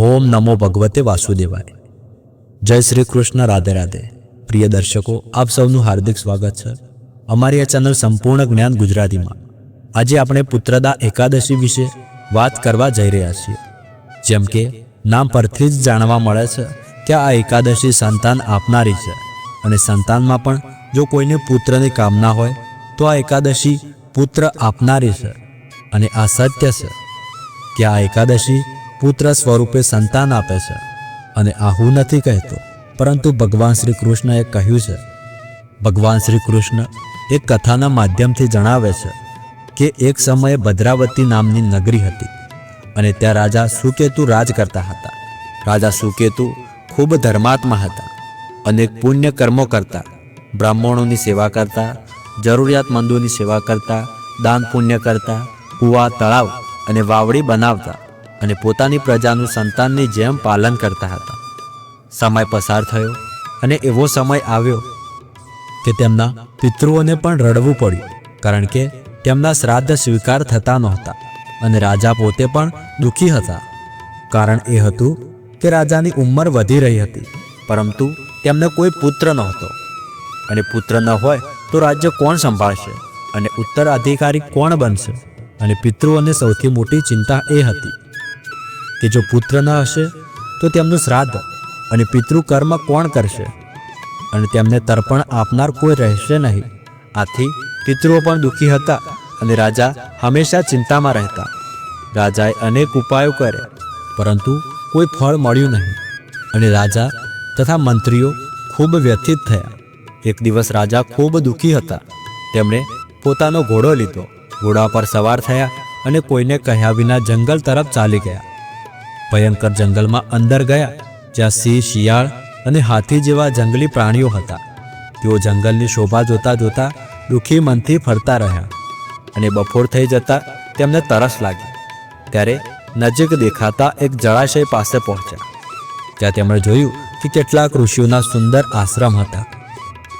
ઓમ નમો ભગવતે વાસુદેવાય. જય શ્રી કૃષ્ણ, રાધે રાધે. પ્રિય દર્શકો, આપ સૌનું હાર્દિક સ્વાગત છે. અમારી આ ચેનલ સંપૂર્ણ જ્ઞાન ગુજરાતીમાં. આજે આપણે પુત્રદા એકાદશી વિશે વાત કરવા જઈ રહ્યા છીએ. જેમ કે, નામ પરથી જ જાણવા મળે છે કે આ એકાદશી સંતાન આપનારી છે. અને સંતાનમાં પણ જો કોઈને પુત્રની કામના હોય, તો આ એકાદશી પુત્ર આપનારી છે. અને આ સત્ય છે કે આ એકાદશી પુત્ર સ્વરૂપે સંતાન આપે છે અને આ હું નથી કહેતો, પરંતુ ભગવાન શ્રી કૃષ્ણએ કહ્યું છે. ભગવાન શ્રી કૃષ્ણ એક કથાના માધ્યમથી જણાવે છે કે એક સમયે ભદ્રાવતી નામની નગરી હતી અને ત્યાં રાજા સુકેતુ રાજ કરતા હતા. રાજા સુકેતુ ખૂબ ધર્માત્મા હતા, અનેક પુણ્ય કર્મો કરતા, બ્રાહ્મણોની સેવા કરતા, જરૂરિયાતમંદોની સેવા કરતા, દાન પુણ્ય કરતા, કૂવા, તળાવ અને વાવડી બનાવતા. અને પોતાની પ્રજાનું સંતાનની જેમ પાલન કરતા હતા. સમય પસાર થયો અને એવો સમય આવ્યો કે તેમના પિતૃઓને પણ રડવું પડ્યું, કારણ કે તેમના શ્રાદ્ધ સ્વીકાર થતા નહોતા અને રાજા પોતે પણ દુઃખી હતા. કારણ એ હતું કે રાજાની ઉંમર વધી રહી હતી, પરંતુ તેમને કોઈ પુત્ર નહોતો. અને પુત્ર ન હોય તો રાજ્ય કોણ સંભાળશે અને ઉત્તરાધિકારી કોણ બનશે? અને પિતૃઓને સૌથી મોટી ચિંતા એ હતી કે જો પુત્ર ન હશે, તો તેમનું શ્રાદ્ધ અને પિતૃકર્મ કોણ કરશે? અને તેમને તર્પણ આપનાર કોઈ રહેશે નહીં. આથી પિતૃઓ પણ દુઃખી હતા અને રાજા હંમેશા ચિંતામાં રહેતા. રાજાએ અનેક ઉપાયો કર્યા, પરંતુ કોઈ ફળ મળ્યું નહીં. અને રાજા તથા મંત્રીઓ ખૂબ વ્યથિત થયા. એક દિવસ રાજા ખૂબ દુઃખી હતા. તેમણે પોતાનો ઘોડો લીધો. ઘોડા પર સવાર થયા અને કોઈને કહ્યા વિના જંગલ તરફ ચાલી ગયા. ભયંકર જંગલમાં અંદર ગયા, જ્યાં સિંહ, શિયાળ અને હાથી જેવા જંગલી પ્રાણીઓ હતા. તેઓ જંગલની શોભા જોતા જોતા દુઃખી મનથી ફરતા રહ્યા અને બપોર થઈ જતા તેમને તરસ લાગી. ત્યારે નજીક દેખાતા એક જળાશય પાસે પહોંચ્યા ત્યાં તેમણે જોયું કે કેટલાક ઋષિઓના સુંદર આશ્રમ હતા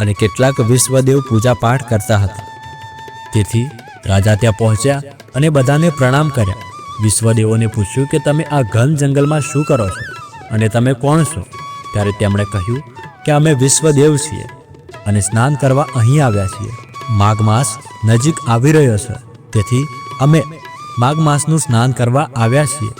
અને કેટલાક વિશ્વદેવ પૂજા પાઠ કરતા હતા. તેથી રાજા ત્યાં પહોંચ્યા અને બધાને પ્રણામ કર્યા. વિશ્વદેવોને પૂછ્યું કે તમે આ ઘન જંગલમાં શું કરો છો અને તમે કોણ છો? ત્યારે તેમણે કહ્યું કે અમે વિશ્વદેવ છીએ અને સ્નાન કરવા અહીં આવ્યા છીએ. માઘ માસ નજીક આવી રહ્યો છે, તેથી અમે માઘ માસનું સ્નાન કરવા આવ્યા છીએ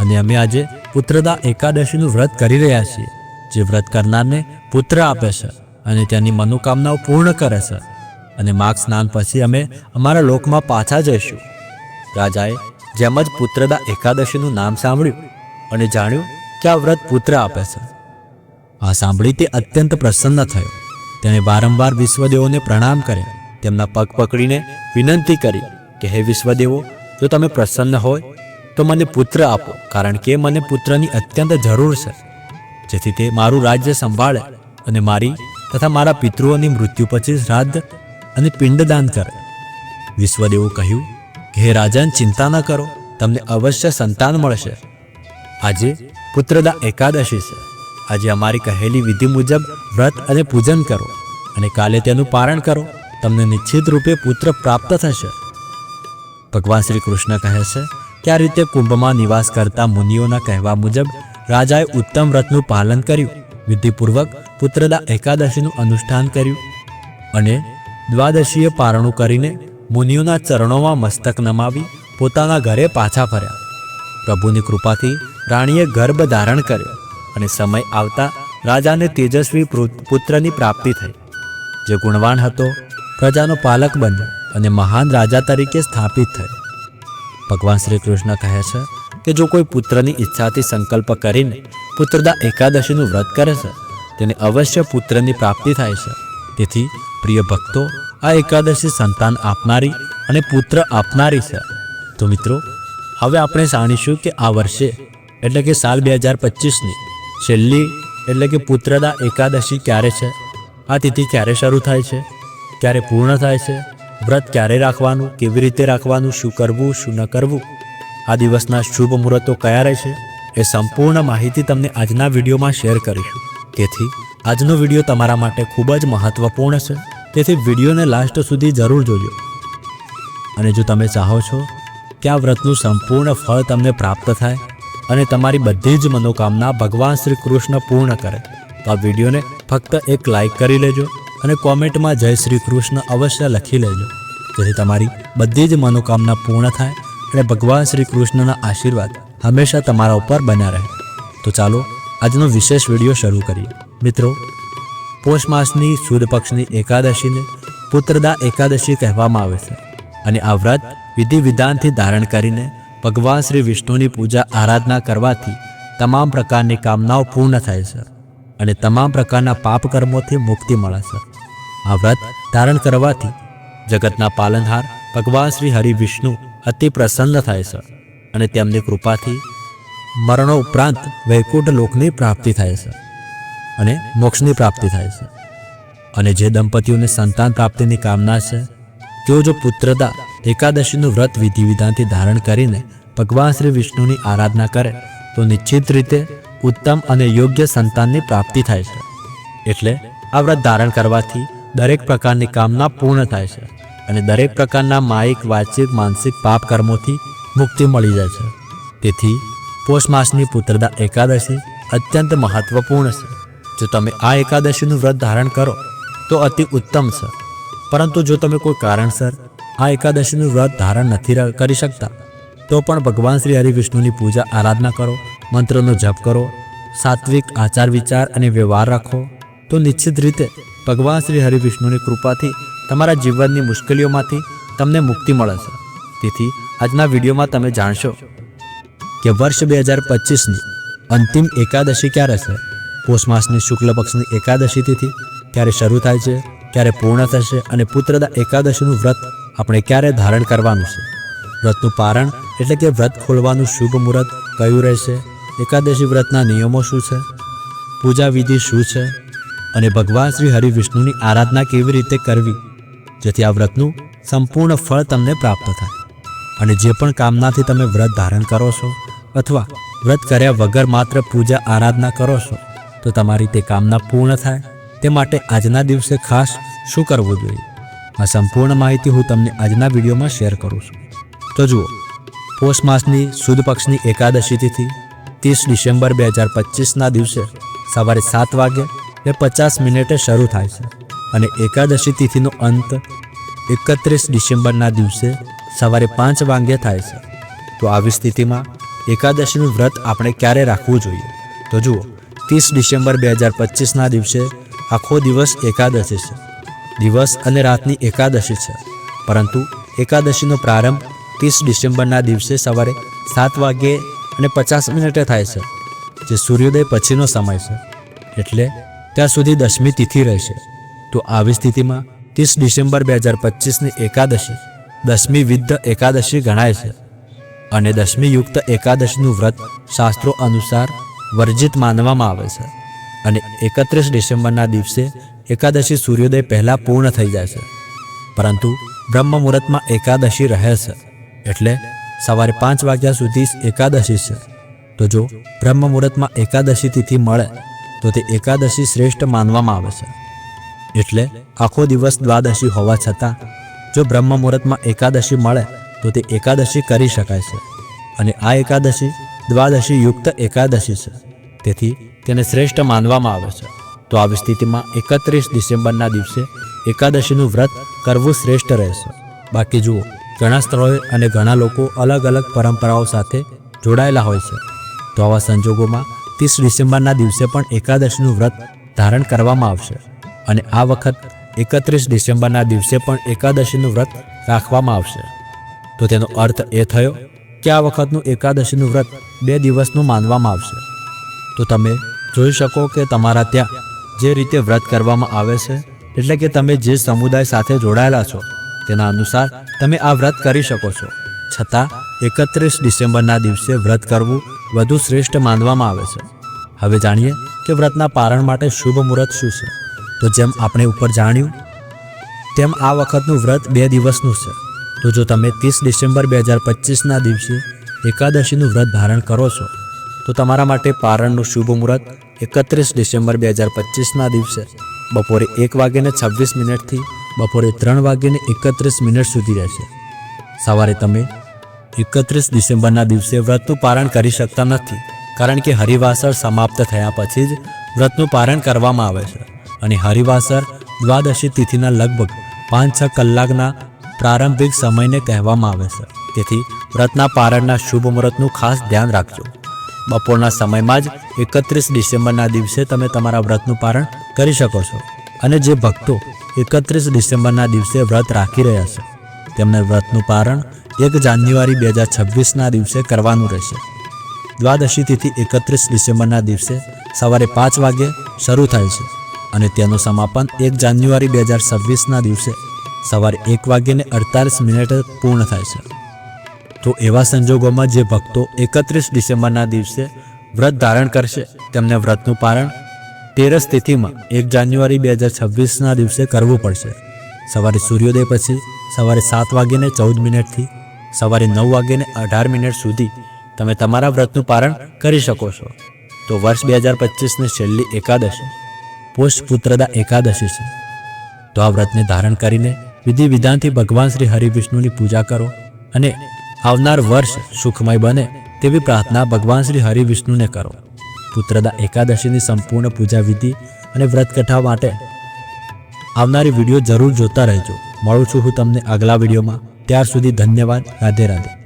અને અમે આજે પુત્રદા એકાદશીનું વ્રત કરી રહ્યા છીએ, જે વ્રત કરનારને પુત્ર આપે છે અને તેની મનોકામનાઓ પૂર્ણ કરે છે અને માઘ સ્નાન પછી અમે અમારા લોકમાં પાછા જઈશું. રાજાએ જેમ જ પુત્રદા એકાદશીનું નામ સાંભળ્યું અને જાણ્યું કે આ વ્રત પુત્ર આપે છે. આ સાંભળી તે અત્યંત પ્રસન્ન થયો. તેણે વારંવાર વિશ્વદેવોને પ્રણામ કર્યા. તેમના પગ પકડીને વિનંતી કરી કે, હે વિશ્વદેવો, જો તમે પ્રસન્ન હોય, તો મને પુત્ર આપો, કારણ કે મને પુત્રની અત્યંત જરૂર છે. જેથી તે મારું રાજ્ય સંભાળે અને મારી તથા મારા પિતૃઓની મૃત્યુ પછી શ્રાદ્ધ અને પિંડદાન કરે. વિશ્વદેવું કહ્યું હે રાજાન, ચિંતા ન કરો. તમને અવશ્ય સંતાન મળશે. આજે પુત્રદા એકાદશી છે. આજે અમારી કહેલી વિધિ મુજબ વ્રત અને પૂજન કરો અને કાલે તેનું પારણ કરો. તમને નિશ્ચિત રૂપે પુત્ર પ્રાપ્ત થશે. ભગવાન શ્રી કૃષ્ણ કહે છે કે આ રીતે કુંભમાં નિવાસ કરતા મુનિઓના કહેવા મુજબ રાજાએ ઉત્તમ વ્રતનું પાલન કર્યું. વિધિપૂર્વક પુત્રદા એકાદશીનું અનુષ્ઠાન કર્યું અને દ્વાદશીએ પારણું કરીને મુનિઓના ચરણોમાં મસ્તક નમાવી પોતાના ઘરે પાછા ફર્યા. પ્રભુની કૃપાથી રાણીએ ગર્ભ ધારણ કર્યો અને સમય આવતા રાજાને તેજસ્વી પુત્રની પ્રાપ્તિ થઈ. જે ગુણવાન હતો, પ્રજાનો પાલક બન્યો અને મહાન રાજા તરીકે સ્થાપિત થયો. ભગવાન શ્રી કૃષ્ણ કહે છે કે જો કોઈ પુત્રની ઈચ્છાથી સંકલ્પ કરીને પુત્રદા એકાદશીનું વ્રત કરે છે, તેને અવશ્ય પુત્રની પ્રાપ્તિ થાય છે. તેથી પ્રિય ભક્તો આ એકાદશી સંતાન આપનારી અને પુત્ર આપનારી છે. તો મિત્રો, હવે આપણે જાણીશું કે આ વર્ષે, એટલે કે સાલ બે હજાર પચીસની, છેલ્લી, એટલે કે પુત્રદા એકાદશી ક્યારે છે? આ તિથિ ક્યારે શરૂ થાય છે? ક્યારે પૂર્ણ થાય છે? વ્રત ક્યારે રાખવાનું? કેવી રીતે રાખવાનું? શું કરવું? શું ન કરવું? આ દિવસના શુભ મુહૂર્તો કયા રહેશે? એ સંપૂર્ણ માહિતી તમને આજના વિડીયોમાં શેર કરીશું. તેથી, આજનો વીડિયો તમારા માટે ખૂબ જ મહત્વપૂર્ણ છે. તેથી વિડીયોને લાસ્ટ સુધી જરૂર જોજો. અને જો તમે ચાહો છો કે આ વ્રતનું સંપૂર્ણ ફળ તમને પ્રાપ્ત થાય અને તમારી બધી જ મનોકામના ભગવાન શ્રી કૃષ્ણ પૂર્ણ કરે, તો આ વિડીયોને ફક્ત એક લાઈક કરી લેજો અને કોમેન્ટમાં જય શ્રી કૃષ્ણ અવશ્ય લખી લેજો. જેથી તમારી બધી જ મનોકામના પૂર્ણ થાય અને ભગવાન શ્રી કૃષ્ણના આશીર્વાદ હંમેશા તમારા ઉપર બન્યા રહે. તો ચાલો આજનો વિશેષ વીડિયો શરૂ કરીએ. મિત્રો પોષ માસની સુદ પક્ષની એકાદશીને પુત્રદા એકાદશી કહેવામાં આવે છે. અને આ વ્રત વિધિ વિધાનથી ધારણ કરીને ભગવાન શ્રી વિષ્ણુની પૂજા આરાધના કરવાથી તમામ પ્રકારની કામનાઓ પૂર્ણ થાય છે અને તમામ પ્રકારના પાપ કર્મોથી મુક્તિ મળે છે. આ વ્રત ધારણ કરવાથી જગતના પાલનહાર ભગવાન શ્રી હરિ વિષ્ણુ અતિ પ્રસન્ન થાય છે અને તેમની કૃપાથી મરણો ઉપરાંત વૈકુંઠ લોકની પ્રાપ્તિ થાય છે. અને મોક્ષની પ્રાપ્તિ થાય છે. અને જે દંપતીઓને સંતાન પ્રાપ્તિની કામના છે, તેઓ જો પુત્રતા, એકાદશીનું વ્રત વિધિ વિધાનથી ધારણ કરીને ભગવાન શ્રી વિષ્ણુની આરાધના કરે, તો નિશ્ચિત રીતે ઉત્તમ અને યોગ્ય સંતાનની પ્રાપ્તિ થાય છે. એટલે આ વ્રત ધારણ કરવાથી દરેક પ્રકારની કામના પૂર્ણ થાય છે અને દરેક પ્રકારના માયિક વાચિક માનસિક પાપ કર્મોથી મુક્તિ મળી જાય છે. તેથી પોષ માસની પુત્રદા એકાદશી અત્યંત મહત્વપૂર્ણ છે. જો તમે આ એકાદશીનું વ્રત ધારણ કરો, તો અતિ ઉત્તમ છે પરંતુ જો તમે કોઈ કારણસર આ એકાદશીનું વ્રત ધારણ નથી કરી શકતા, તો પણ ભગવાન શ્રી હરિવિષ્ણુની પૂજા આરાધના કરો, મંત્રનો જપ કરો, સાત્વિક આચાર વિચાર અને વ્યવહાર રાખો, તો નિશ્ચિત રીતે ભગવાન શ્રી હરિવિષ્ણુની કૃપાથી તમારા જીવનની મુશ્કેલીઓમાંથી તમને મુક્તિ મળે છે તેથી આજના વિડીયોમાં તમે જાણશો કે વર્ષ બે હજાર પચીસની અંતિમ એકાદશી ક્યારે છે પોષ માસની શુક્લ પક્ષની એકાદશી તિથિ ક્યારે શરૂ થાય છે, ક્યારે પૂર્ણ થશે અને પુત્રદા એકાદશીનું વ્રત આપણે ક્યારે ધારણ કરવાનું છે? વ્રતનું પારણ એટલે કે વ્રત ખોલવાનું શુભ મુહૂર્ત કયું રહેશે? એકાદશી વ્રતના નિયમો શું છે? પૂજા વિધિ શું છે? અને ભગવાન શ્રી હરિ વિષ્ણુની આરાધના કેવી રીતે કરવી? જેથી આ વ્રતનું સંપૂર્ણ ફળ તમને પ્રાપ્ત થાય. અને જે પણ કામનાથી તમે વ્રત ધારણ કરો છો અથવા વ્રત કર્યા વગર માત્ર પૂજા આરાધના કરો છો તો તમારી તે કામના પૂર્ણ થાય. તે માટે આજના દિવસે ખાસ શું કરવું જોઈએ? આ સંપૂર્ણ માહિતી હું તમને આજના વિડીયોમાં શેર કરું છું. તો જુઓ, પોષ માસની સુદ પક્ષની એકાદશી તિથિ ત્રીસ ડિસેમ્બર બે હજાર પચીસના દિવસે સવારે સાત વાગે એ પચાસ મિનિટે શરૂ થાય છે અને એકાદશી તિથિનો અંત એકત્રીસ ડિસેમ્બરના દિવસે સવારે પાંચ વાગ્યે થાય છે. તો આવી સ્થિતિમાં એકાદશીનું વ્રત આપણે ક્યારે રાખવું જોઈએ? તો જુઓ ત્રીસ ડિસેમ્બર બે હજાર પચીસના દિવસે આખો દિવસ એકાદશી છે. દિવસ અને રાતની એકાદશી છે. પરંતુ એકાદશીનો પ્રારંભ ત્રીસ ડિસેમ્બરના દિવસે સવારે સાત વાગ્યે અને પચાસ મિનિટે થાય છે, જે સૂર્યોદય પછીનો સમય છે. એટલે ત્યાં સુધી દસમી તિથિ રહેશે. તો આવી સ્થિતિમાં ત્રીસ ડિસેમ્બર બે હજાર પચીસની એકાદશી, દસમી વિદ્ધ એકાદશી ગણાય છે. અને દસમી યુક્ત એકાદશીનું વ્રત શાસ્ત્રો અનુસાર વર્જિત માનવામાં આવે છે અને એકત્રીસ ડિસેમ્બરના દિવસે એકાદશી સૂર્યોદય પહેલાં પૂર્ણ થઈ જાય છે. પરંતુ બ્રહ્મ મુહૂર્તમાં એકાદશી રહે છે એટલે સવારે પાંચ વાગ્યા સુધી એકાદશી છે. તો જો બ્રહ્મ મુહૂર્તમાં એકાદશી તિથિ મળે, તો તે એકાદશી શ્રેષ્ઠ માનવામાં આવે છે. એટલે આખો દિવસ દ્વાદશી હોવા છતાં, જો બ્રહ્મ મુહૂર્તમાં એકાદશી મળે, તો તે એકાદશી કરી શકાય છે. અને આ એકાદશી દ્વાદશી યુક્ત એકાદશી છે. તેથી તેને શ્રેષ્ઠ માનવામાં આવે છે. તો આવી સ્થિતિમાં એકત્રીસ ડિસેમ્બરના દિવસે એકાદશીનું વ્રત કરવું શ્રેષ્ઠ રહેશે. બાકી જુઓ, ઘણા સ્થળોએ અને ઘણા લોકો અલગ અલગ પરંપરાઓ સાથે જોડાયેલા હોય છે. તો આવા સંજોગોમાં ત્રીસ ડિસેમ્બરના દિવસે પણ એકાદશીનું વ્રત ધારણ કરવામાં આવશે. અને આ વખત એકત્રીસ ડિસેમ્બરના દિવસે પણ એકાદશીનું વ્રત રાખવામાં આવશે. તો તેનો અર્થ એ થયો કે આ વખતનું એકાદશીનું વ્રત બે દિવસનું માનવામાં આવશે. તો તમે જોઈ શકો કે તમારા ત્યાં જે રીતે વ્રત કરવામાં આવે છે, એટલે કે તમે જે સમુદાય સાથે જોડાયેલા છો, તેના અનુસાર તમે આ વ્રત કરી શકો છો. છતાં, એકત્રીસ ડિસેમ્બરના દિવસે વ્રત કરવું વધુ શ્રેષ્ઠ માનવામાં આવે છે. હવે જાણીએ કે વ્રતના પારણ માટે શુભ મુહૂર્ત શું છે. તો જેમ આપણે ઉપર જાણ્યું, તેમ આ વખતનું વ્રત બે દિવસનું છે. તો જો તમે ત્રીસ ડિસેમ્બર બે હજાર પચીસના દિવસે એકાદશીનું વ્રત ધારણ કરો છો, તો તમારા માટે પારણનું શુભ મુહૂર્ત એકત્રીસ ડિસેમ્બર બે હજાર પચીસના દિવસે બપોરે એક વાગ્યાને છવ્વીસ મિનિટથી બપોરે ત્રણ વાગ્યાને એકત્રીસ મિનિટ સુધી રહેશે. સવારે તમે એકત્રીસ ડિસેમ્બરના દિવસે વ્રતનું પારણ કરી શકતા નથી, કારણ કે હરિવાસર સમાપ્ત થયા પછી જ વ્રતનું પારણ કરવામાં આવે છે. અને હરિવાસર દ્વાદશી તિથિના લગભગ પાંચ છ કલાકના પ્રારંભિક સમયને કહેવામાં આવે છે. તેથી વ્રતના પારણના શુભ મુહૂર્તનું ખાસ ધ્યાન રાખજો. બપોરના સમયમાં જ એકત્રીસ ડિસેમ્બરના દિવસે તમે તમારા વ્રતનું પારણ કરી શકો છો. અને જે ભક્તો એકત્રીસ ડિસેમ્બરના દિવસે વ્રત રાખી રહ્યા છે, તેમને વ્રતનું પારણ એક જાન્યુઆરી બે હજાર છવ્વીસના દિવસે કરવાનું રહેશે. દ્વાદશી તિથિ એકત્રીસ ડિસેમ્બરના દિવસે સવારે પાંચ વાગે શરૂ થાય છે અને તેનું સમાપન એક જાન્યુઆરી બે હજાર છવ્વીસના દિવસે સવારે એક વાગ્યે અડતાલીસ મિનિટે પૂર્ણ થાય છે. તો એવા સંજોગોમાં જે ભક્તો એકત્રીસ ડિસેમ્બરના દિવસે વ્રત ધારણ કરશે, તેમને વ્રતનું પારણ તેરસ તિથિમાં એક જાન્યુઆરી બે હજાર છવ્વીસના દિવસે કરવું પડશે. સવારે સૂર્યોદય પછી સવારે સાત વાગ્યે ચૌદ મિનિટથી સવારે નવ વાગ્યે અઢાર મિનિટ સુધી તમે તમારા વ્રતનું પારણ કરી શકો છો. તો વર્ષ બે હજાર પચીસની છેલ્લી એકાદશી પોષ પુત્રદા એકાદશી છે. તો આ વ્રતને ધારણ કરીને વિધિ વિધાનથી ભગવાન શ્રી હરિવિષ્ણુની પૂજા કરો અને આવનાર વર્ષ સુખમય બને તેવી પ્રાર્થના ભગવાન શ્રી હરિવિષ્ણુને કરો. પુત્રદા એકાદશીની સંપૂર્ણ પૂજા વિધિ અને વ્રત કથા માટે આવનારી વીડિયો જરૂર જોતા રહેજો. મળું છું હું તમને આગલા વિડીયોમાં. ત્યાર સુધી ધન્યવાદ. રાધે રાધે.